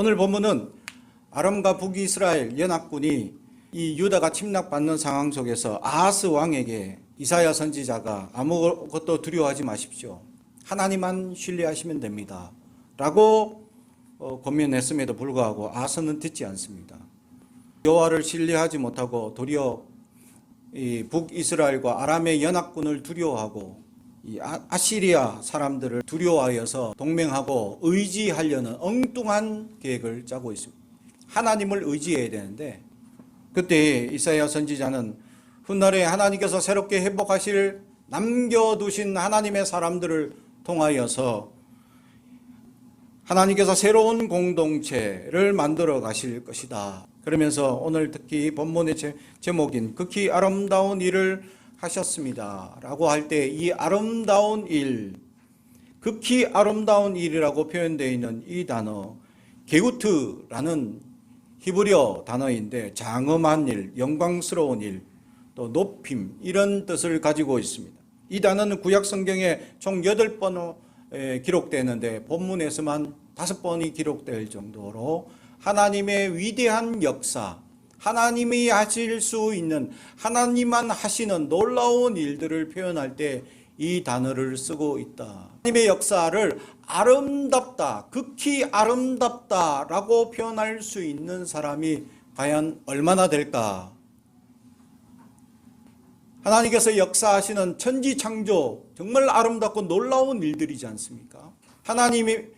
오늘 본문은 아람과 북이스라엘 연합군이 이 유다가 침략받는 상황 속에서 아하스 왕에게 이사야 선지자가 아무것도 두려워하지 마십시오. 하나님만 신뢰하시면 됩니다. 라고 어, 권면했음에도 불구하고 아하스는 듣지 않습니다. 여호와를 신뢰하지 못하고 도리어 이 북이스라엘과 아람의 연합군을 두려워하고 이 아- 아시리아 사람들을 두려워하여서 동맹하고 의지하려는 엉뚱한 계획을 짜고 있습니다. 하나님을 의지해야 되는데 그때 이사야 선지자는 훗날에 하나님께서 새롭게 회복하실 남겨두신 하나님의 사람들을 통하여서 하나님께서 새로운 공동체를 만들어 가실 것이다. 그러면서 오늘 특히 본문의 제, 제목인 극히 아름다운 일을 하셨습니다. 라고 할 때 이 아름다운 일, 극히 아름다운 일이라고 표현되어 있는 이 단어, 게우트라는 히브리어 단어인데 장엄한 일, 영광스러운 일, 또 높임 이런 뜻을 가지고 있습니다. 이 단어는 구약 성경에 총 8번 기록되는데 본문에서만 5번이 기록될 정도로 하나님의 위대한 역사, 하나님이 하실 수 있는 하나님만 하시는 놀라운 일들을 표현할 때 이 단어를 쓰고 있다. 하나님의 역사를 아름답다, 극히 아름답다라고 표현할 수 있는 사람이 과연 얼마나 될까? 하나님께서 역사하시는 천지 창조 정말 아름답고 놀라운 일들이지 않습니까? 하나님을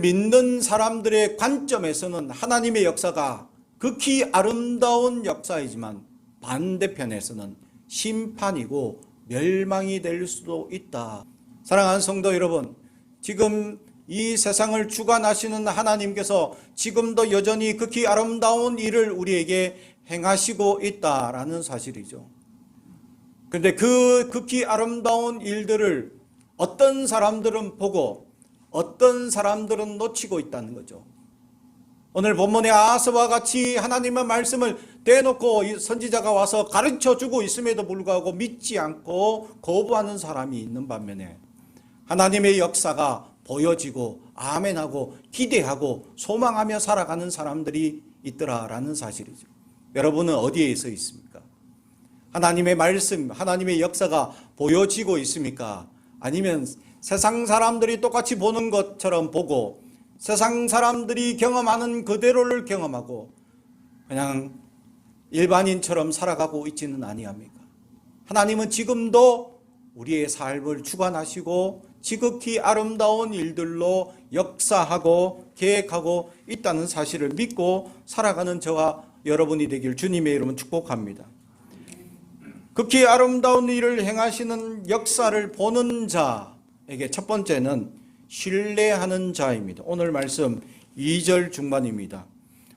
믿는 사람들의 관점에서는 하나님의 역사가 극히 아름다운 역사이지만 반대편에서는 심판이고 멸망이 될 수도 있다. 사랑하는 성도 여러분, 지금 이 세상을 주관하시는 하나님께서 지금도 여전히 극히 아름다운 일을 우리에게 행하시고 있다라는 사실이죠. 근데 그 극히 아름다운 일들을 어떤 사람들은 보고 어떤 사람들은 놓치고 있다는 거죠. 오늘 본문의 아스와 같이 하나님의 말씀을 대놓고 이 선지자가 와서 가르쳐 주고 있음에도 불구하고 믿지 않고 거부하는 사람이 있는 반면에 하나님의 역사가 보여지고 아멘하고 기대하고 소망하며 살아가는 사람들이 있더라라는 사실이죠. 여러분은 어디에 서 있습니까? 하나님의 말씀, 하나님의 역사가 보여지고 있습니까? 아니면 세상 사람들이 똑같이 보는 것처럼 보고 세상 사람들이 경험하는 그대로를 경험하고 그냥 일반인처럼 살아가고 있지는 아니합니까? 하나님은 지금도 우리의 삶을 주관하시고 지극히 아름다운 일들로 역사하고 계획하고 있다는 사실을 믿고 살아가는 저와 여러분이 되길 주님의 이름은 축복합니다. 극히 아름다운 일을 행하시는 역사를 보는 자에게 첫 번째는 신뢰하는 자입니다. 오늘 말씀 2절 중반입니다.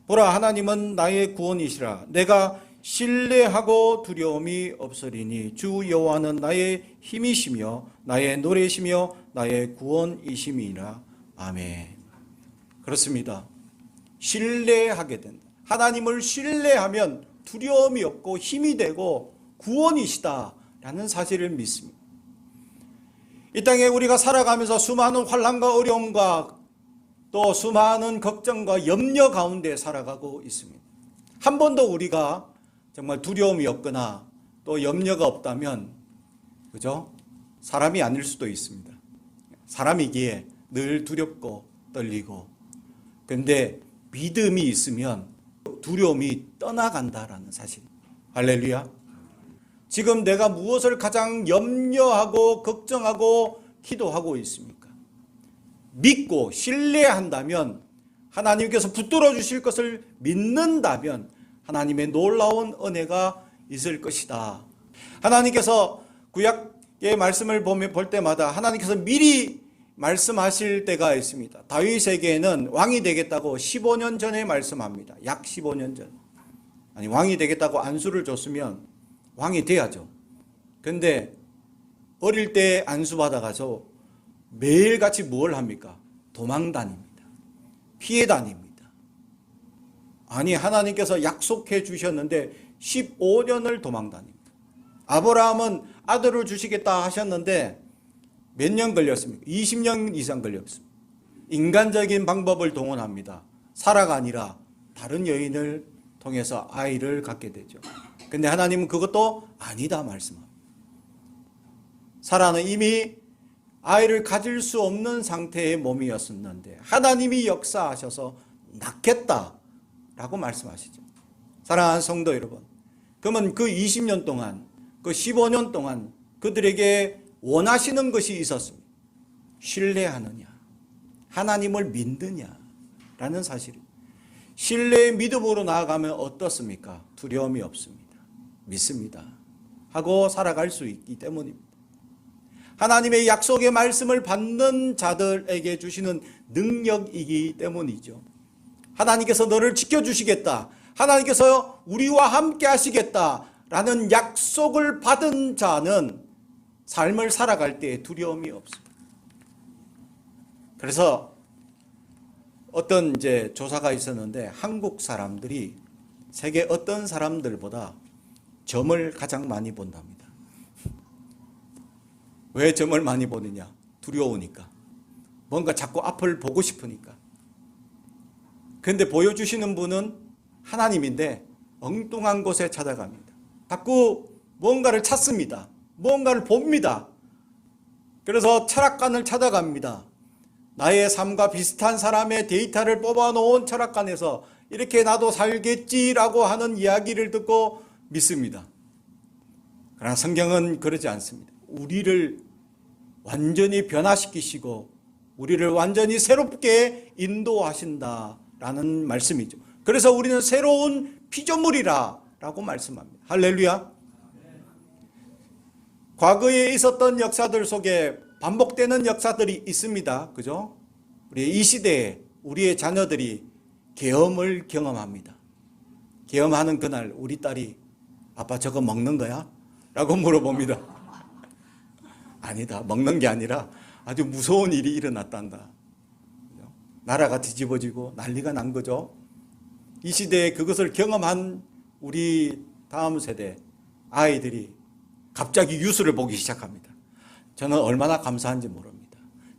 보라 하나님은 나의 구원이시라 내가 신뢰하고 두려움이 없으리니 주 여호와는 나의 힘이시며 나의 노래시며 나의 구원이심이라 아멘. 그렇습니다. 신뢰하게 된다. 하나님을 신뢰하면 두려움이 없고 힘이 되고 구원이시다라는 사실을 믿습니다. 이 땅에 우리가 살아가면서 수많은 환란과 어려움과 또 수많은 걱정과 염려 가운데 살아가고 있습니다. 한 번도 우리가 정말 두려움이 없거나 또 염려가 없다면 그죠? 사람이 아닐 수도 있습니다. 사람이기에 늘 두렵고 떨리고 근데 믿음이 있으면 두려움이 떠나간다라는 사실. 할렐루야. 지금 내가 무엇을 가장 염려하고 걱정하고 기도하고 있습니까? 믿고 신뢰한다면 하나님께서 붙들어 주실 것을 믿는다면 하나님의 놀라운 은혜가 있을 것이다. 하나님께서 구약의 말씀을 볼 때마다 하나님께서 미리 말씀하실 때가 있습니다. 다윗에게는 왕이 되겠다고 15년 전에 말씀합니다. 약 15년 전. 아니 왕이 되겠다고 안수를 줬으면 왕이 돼야죠. 근데 어릴 때 안수 받아가서 매일같이 뭘 합니까? 도망 다닙니다. 피해 다닙니다. 아니 하나님께서 약속해 주셨는데 15년을 도망 다닙니다. 아브라함은 아들을 주시겠다 하셨는데 몇 년 걸렸습니까? 20년 이상 걸렸습니다. 인간적인 방법을 동원합니다. 사라가 아니라 다른 여인을 통해서 아이를 갖게 되죠. 근데 하나님은 그것도 아니다 말씀합니다. 사라는 이미 아이를 가질 수 없는 상태의 몸이었었는데 하나님이 역사하셔서 낳겠다라고 말씀하시죠. 사랑하는 성도 여러분. 그러면 그 20년 동안, 그 15년 동안 그들에게 원하시는 것이 있었습니다. 신뢰하느냐, 하나님을 믿느냐, 라는 사실입니다. 신뢰의 믿음으로 나아가면 어떻습니까? 두려움이 없습니다. 믿습니다. 하고 살아갈 수 있기 때문입니다. 하나님의 약속의 말씀을 받는 자들에게 주시는 능력이기 때문이죠. 하나님께서 너를 지켜주시겠다. 하나님께서 우리와 함께 하시겠다. 라는 약속을 받은 자는 삶을 살아갈 때 두려움이 없습니다. 그래서 어떤 이제 조사가 있었는데 한국 사람들이 세계 어떤 사람들보다 점을 가장 많이 본답니다. 왜 점을 많이 보느냐? 두려우니까. 뭔가 자꾸 앞을 보고 싶으니까. 근데 보여주시는 분은 하나님인데 엉뚱한 곳에 찾아갑니다. 자꾸 뭔가를 찾습니다. 뭔가를 봅니다. 그래서 철학관을 찾아갑니다. 나의 삶과 비슷한 사람의 데이터를 뽑아놓은 철학관에서 이렇게 나도 살겠지라고 하는 이야기를 듣고 믿습니다. 그러나 성경은 그러지 않습니다. 우리를 완전히 변화시키시고 우리를 완전히 새롭게 인도하신다라는 말씀이죠. 그래서 우리는 새로운 피조물이라라고 말씀합니다. 할렐루야. 과거에 있었던 역사들 속에 반복되는 역사들이 있습니다. 그죠? 우리 이 시대에 우리의 자녀들이 계엄을 경험합니다. 계엄하는 그날 우리 딸이 아빠 저거 먹는 거야? 라고 물어봅니다. 아니다. 먹는 게 아니라 아주 무서운 일이 일어났단다. 나라가 뒤집어지고 난리가 난 거죠. 이 시대에 그것을 경험한 우리 다음 세대 아이들이 갑자기 뉴스를 보기 시작합니다. 저는 얼마나 감사한지 모릅니다.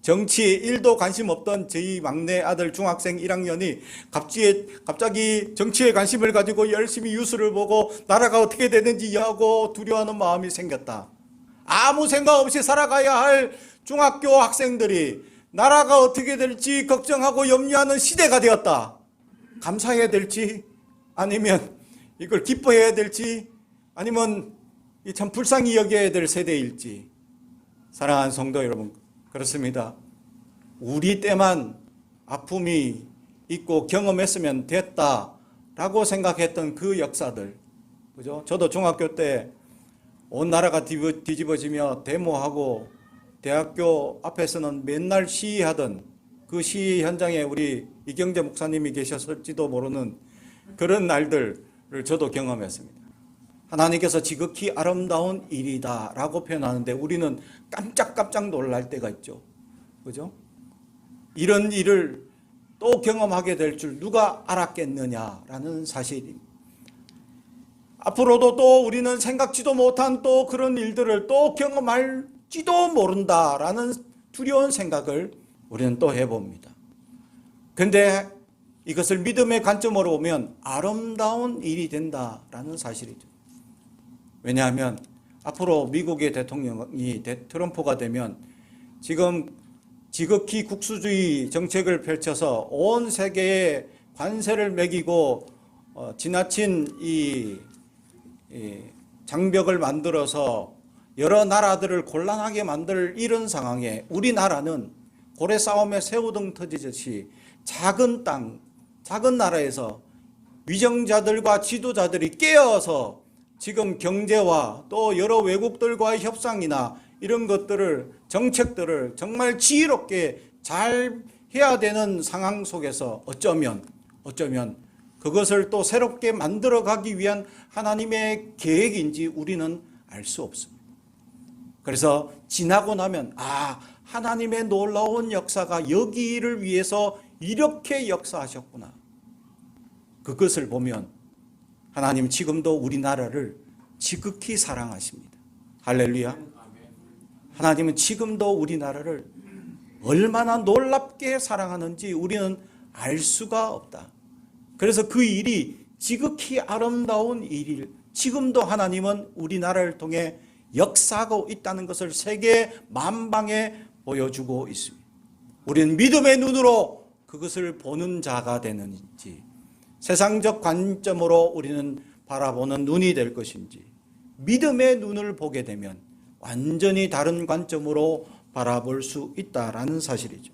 정치에 1도 관심 없던 저희 막내 아들 중학생 1학년이 갑자기, 갑자기 정치에 관심을 가지고 열심히 뉴스를 보고 나라가 어떻게 되는지 하고 두려워하는 마음이 생겼다. 아무 생각 없이 살아가야 할 중학교 학생들이 나라가 어떻게 될지 걱정하고 염려하는 시대가 되었다. 감사해야 될지 아니면 이걸 기뻐해야 될지 아니면 참 불쌍히 여겨야 될 세대일지 사랑하는 성도 여러분 그렇습니다. 우리 때만 아픔이 있고 경험했으면 됐다라고 생각했던 그 역사들 그죠? 저도 중학교 때 온 나라가 뒤집어지며 데모하고 대학교 앞에서는 맨날 시위하던 그 시위 현장에 우리 이경재 목사님이 계셨을지도 모르는 그런 날들을 저도 경험했습니다. 하나님께서 지극히 아름다운 일이다 라고 표현하는데 우리는 깜짝깜짝 놀랄 때가 있죠. 그죠? 이런 일을 또 경험하게 될 줄 누가 알았겠느냐라는 사실입니다. 앞으로도 또 우리는 생각지도 못한 또 그런 일들을 또 경험할지도 모른다라는 두려운 생각을 우리는 또 해봅니다. 근데 이것을 믿음의 관점으로 보면 아름다운 일이 된다라는 사실이죠. 왜냐하면 앞으로 미국의 대통령이 트럼프가 되면 지금 지극히 국수주의 정책을 펼쳐서 온 세계에 관세를 매기고 어, 지나친 이, 이 장벽을 만들어서 여러 나라들을 곤란하게 만들 이런 상황에 우리나라는 고래 싸움에 새우등 터지듯이 작은 땅, 작은 나라에서 위정자들과 지도자들이 깨어서 지금 경제와 또 여러 외국들과의 협상이나 이런 것들을 정책들을 정말 지혜롭게 잘 해야 되는 상황 속에서 어쩌면 어쩌면 그것을 또 새롭게 만들어 가기 위한 하나님의 계획인지 우리는 알 수 없습니다. 그래서 지나고 나면 아 하나님의 놀라운 역사가 여기를 위해서 이렇게 역사하셨구나. 그것을 보면 하나님 지금도 우리나라를 지극히 사랑하십니다. 할렐루야. 하나님은 지금도 우리나라를 얼마나 놀랍게 사랑하는지 우리는 알 수가 없다. 그래서 그 일이 지극히 아름다운 일일 지금도 하나님은 우리나라를 통해 역사하고 있다는 것을 세계 만방에 보여주고 있습니다. 우리는 믿음의 눈으로 그것을 보는 자가 되는지 세상적 관점으로 우리는 바라보는 눈이 될 것인지 믿음의 눈을 보게 되면 완전히 다른 관점으로 바라볼 수 있다라는 사실이죠.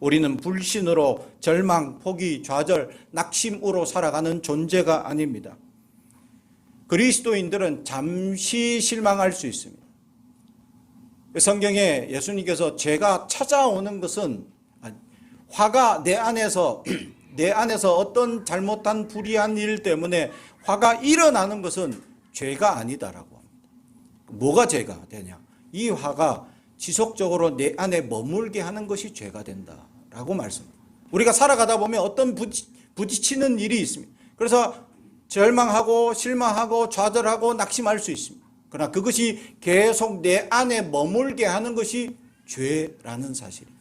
우리는 불신으로 절망, 포기, 좌절, 낙심으로 살아가는 존재가 아닙니다. 그리스도인들은 잠시 실망할 수 있습니다. 성경에 예수님께서 죄가 찾아오는 것은 화가 내 안에서 내 안에서 어떤 잘못한 불의한 일 때문에 화가 일어나는 것은 죄가 아니다라고 합니다. 뭐가 죄가 되냐? 이 화가 지속적으로 내 안에 머물게 하는 것이 죄가 된다라고 말씀합니다. 우리가 살아가다 보면 어떤 부딪, 부딪히는 일이 있습니다. 그래서 절망하고 실망하고 좌절하고 낙심할 수 있습니다. 그러나 그것이 계속 내 안에 머물게 하는 것이 죄라는 사실입니다.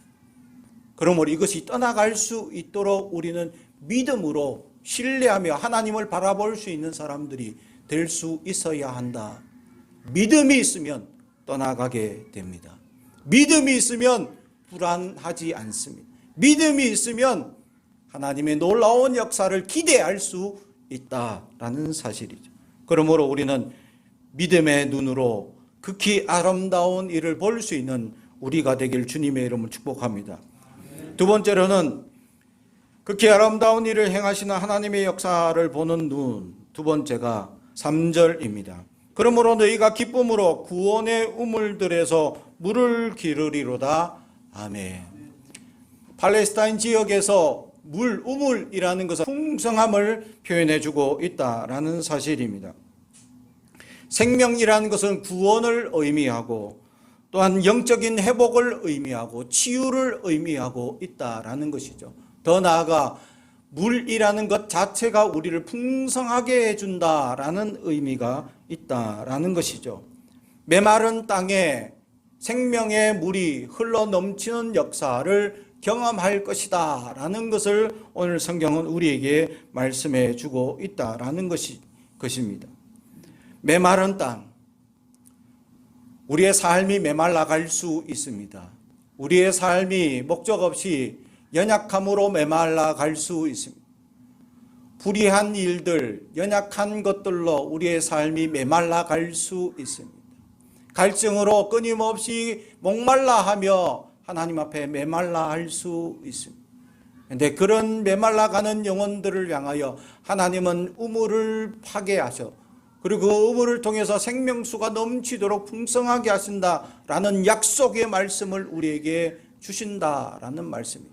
그러므로 이것이 떠나갈 수 있도록 우리는 믿음으로 신뢰하며 하나님을 바라볼 수 있는 사람들이 될 수 있어야 한다. 믿음이 있으면 떠나가게 됩니다. 믿음이 있으면 불안하지 않습니다. 믿음이 있으면 하나님의 놀라운 역사를 기대할 수 있다라는 사실이죠. 그러므로 우리는 믿음의 눈으로 극히 아름다운 일을 볼 수 있는 우리가 되길 주님의 이름을 축복합니다. 두 번째로는 극히 아름다운 일을 행하시는 하나님의 역사를 보는 눈. 두 번째가 3절입니다. 그러므로 너희가 기쁨으로 구원의 우물들에서 물을 기르리로다. 아멘. 팔레스타인 지역에서 물, 우물이라는 것은 풍성함을 표현해 주고 있다라는 사실입니다. 생명이라는 것은 구원을 의미하고 또한 영적인 회복을 의미하고 치유를 의미하고 있다라는 것이죠. 더 나아가 물이라는 것 자체가 우리를 풍성하게 해준다라는 의미가 있다라는 것이죠. 메마른 땅에 생명의 물이 흘러 넘치는 역사를 경험할 것이다 라는 것을 오늘 성경은 우리에게 말씀해 주고 있다 라는 것이, 것입니다. 메마른 땅. 우리의 삶이 메말라 갈 수 있습니다. 우리의 삶이 목적 없이 연약함으로 메말라 갈 수 있습니다. 불의한 일들, 연약한 것들로 우리의 삶이 메말라 갈 수 있습니다. 갈증으로 끊임없이 목말라 하며 하나님 앞에 메말라 할 수 있습니다. 근데 그런 메말라 가는 영혼들을 향하여 하나님은 우물을 파괴하셔. 그리고 그 우물을 통해서 생명수가 넘치도록 풍성하게 하신다라는 약속의 말씀을 우리에게 주신다라는 말씀이죠.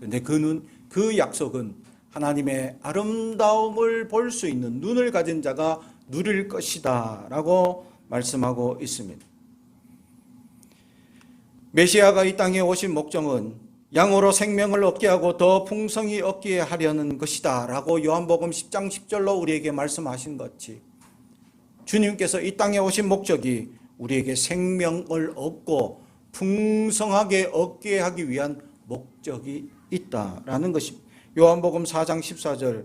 근데 그는 그 약속은 하나님의 아름다움을 볼 수 있는 눈을 가진 자가 누릴 것이다라고 말씀하고 있습니다. 메시아가 이 땅에 오신 목적은 양으로 생명을 얻게 하고 더 풍성히 얻게 하려는 것이다. 라고 요한복음 10장 10절로 우리에게 말씀하신 것이 주님께서 이 땅에 오신 목적이 우리에게 생명을 얻고 풍성하게 얻게 하기 위한 목적이 있다라는 것입니다. 요한복음 4장 14절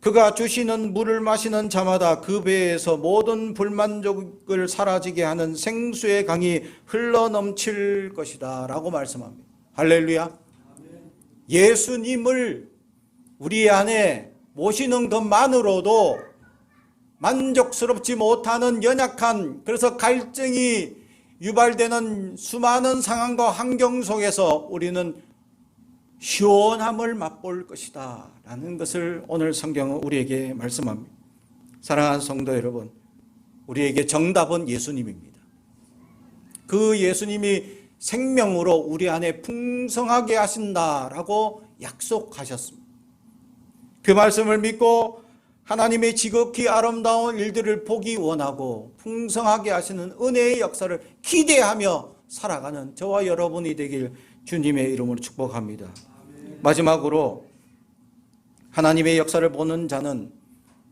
그가 주시는 물을 마시는 자마다 그 배에서 모든 불만족을 사라지게 하는 생수의 강이 흘러 넘칠 것이다 라고 말씀합니다. 할렐루야. 예수님을 우리 안에 모시는 것만으로도 만족스럽지 못하는 연약한 그래서 갈증이 유발되는 수많은 상황과 환경 속에서 우리는 시원함을 맛볼 것이다. 라는 것을 오늘 성경은 우리에게 말씀합니다. 사랑하는 성도 여러분, 우리에게 정답은 예수님입니다. 그 예수님이 생명으로 우리 안에 풍성하게 하신다라고 약속하셨습니다. 그 말씀을 믿고 하나님의 지극히 아름다운 일들을 보기 원하고 풍성하게 하시는 은혜의 역사를 기대하며 살아가는 저와 여러분이 되길 주님의 이름으로 축복합니다. 마지막으로 하나님의 역사를 보는 자는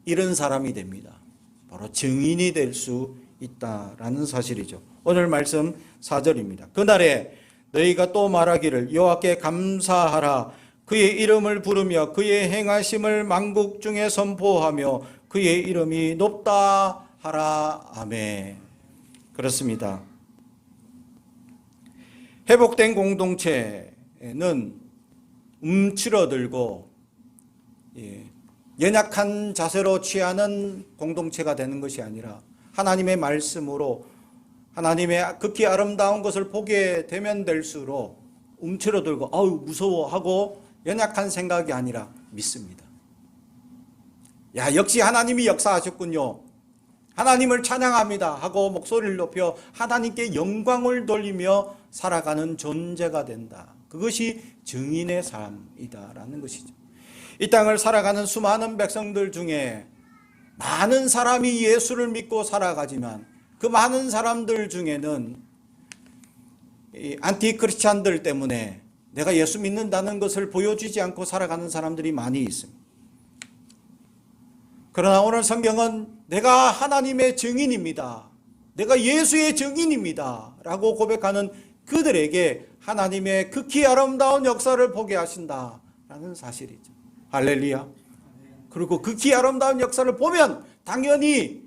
이런 사람이 됩니다. 바로 증인이 될 수 있다라는 사실이죠. 오늘 말씀 4절입니다. 그날에 너희가 또 말하기를 여호와께 감사하라 그의 이름을 부르며 그의 행하심을 만국 중에 선포하며 그의 이름이 높다 하라 아멘. 그렇습니다. 회복된 공동체는 움츠러들고 예, 연약한 자세로 취하는 공동체가 되는 것이 아니라 하나님의 말씀으로 하나님의 극히 아름다운 것을 보게 되면 될수록 움츠러들고 아우 무서워하고 연약한 생각이 아니라 믿습니다. 야 역시 하나님이 역사하셨군요. 하나님을 찬양합니다 하고 목소리를 높여 하나님께 영광을 돌리며 살아가는 존재가 된다. 그것이 증인의 삶이다라는 것이죠. 이 땅을 살아가는 수많은 백성들 중에 많은 사람이 예수를 믿고 살아가지만 그 많은 사람들 중에는 이 안티크리스찬들 때문에 내가 예수 믿는다는 것을 보여주지 않고 살아가는 사람들이 많이 있습니다. 그러나 오늘 성경은 내가 하나님의 증인입니다. 내가 예수의 증인입니다. 라고 고백하는 그들에게 하나님의 극히 아름다운 역사를 보게 하신다. 라는 사실이죠. 할렐루야. 그리고 극히 아름다운 역사를 보면 당연히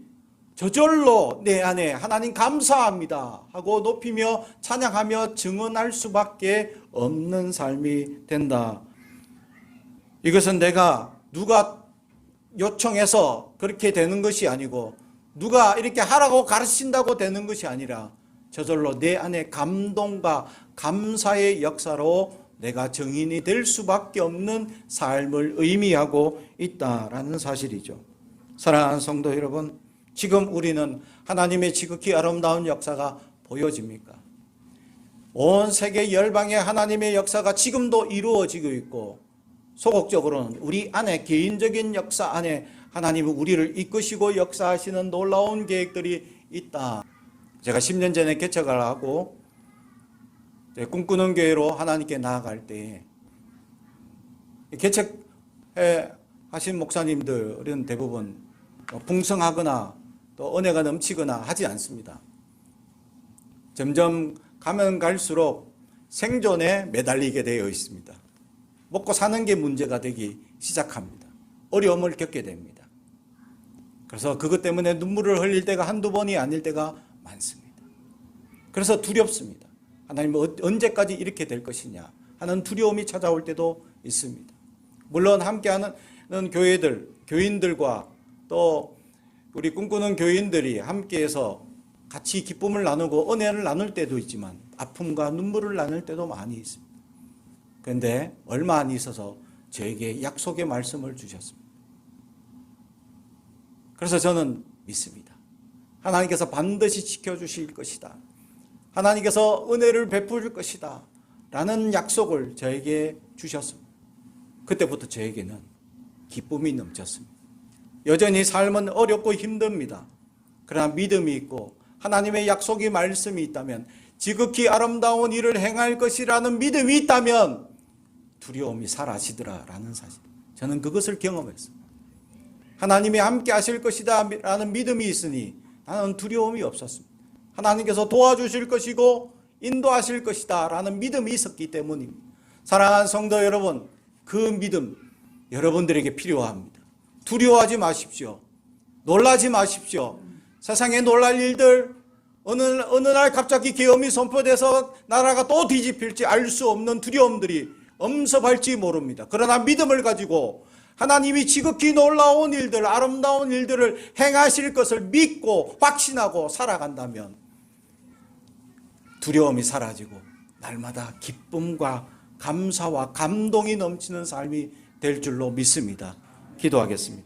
저절로 내 안에 하나님 감사합니다 하고 높이며 찬양하며 증언할 수밖에 없는 삶이 된다. 이것은 내가 누가 요청해서 그렇게 되는 것이 아니고 누가 이렇게 하라고 가르친다고 되는 것이 아니라 저절로 내 안에 감동과 감사의 역사로 내가 증인이 될 수밖에 없는 삶을 의미하고 있다라는 사실이죠. 사랑하는 성도 여러분, 지금 우리는 하나님의 지극히 아름다운 역사가 보여집니까? 온 세계 열방의 하나님의 역사가 지금도 이루어지고 있고 소극적으로는 우리 안에 개인적인 역사 안에 하나님은 우리를 이끄시고 역사하시는 놀라운 계획들이 있다. 제가 10년 전에 개척을 하고 꿈꾸는 교회로 하나님께 나아갈 때 개척해 하신 목사님들은 대부분 풍성하거나 또 은혜가 넘치거나 하지 않습니다. 점점 가면 갈수록 생존에 매달리게 되어 있습니다. 먹고 사는 게 문제가 되기 시작합니다. 어려움을 겪게 됩니다. 그래서 그것 때문에 눈물을 흘릴 때가 한두 번이 아닐 때가 많습니다. 그래서 두렵습니다. 하나님 어, 언제까지 이렇게 될 것이냐 하는 두려움이 찾아올 때도 있습니다. 물론 함께하는 교회들, 교인들과 또 우리 꿈꾸는 교인들이 함께해서 같이 기쁨을 나누고 은혜를 나눌 때도 있지만 아픔과 눈물을 나눌 때도 많이 있습니다. 그런데 얼마 안 있어서 저에게 약속의 말씀을 주셨습니다. 그래서 저는 믿습니다. 하나님께서 반드시 지켜주실 것이다. 하나님께서 은혜를 베풀 것이다. 라는 약속을 저에게 주셨습니다. 그때부터 저에게는 기쁨이 넘쳤습니다. 여전히 삶은 어렵고 힘듭니다. 그러나 믿음이 있고 하나님의 약속이 말씀이 있다면 지극히 아름다운 일을 행할 것이라는 믿음이 있다면 두려움이 사라지더라라는 사실. 저는 그것을 경험했습니다. 하나님이 함께 하실 것이다 라는 믿음이 있으니 나는 두려움이 없었습니다. 하나님께서 도와주실 것이고 인도하실 것이다 라는 믿음이 있었기 때문입니다. 사랑하는 성도 여러분, 그 믿음 여러분들에게 필요합니다. 두려워하지 마십시오. 놀라지 마십시오. 세상에 놀랄 일들, 어느, 어느 날 갑자기 계엄이 선포돼서 나라가 또 뒤집힐지 알 수 없는 두려움들이 엄습할지 모릅니다. 그러나 믿음을 가지고 하나님이 지극히 놀라운 일들, 아름다운 일들을 행하실 것을 믿고 확신하고 살아간다면 두려움이 사라지고 날마다 기쁨과 감사와 감동이 넘치는 삶이 될 줄로 믿습니다. 기도하겠습니다.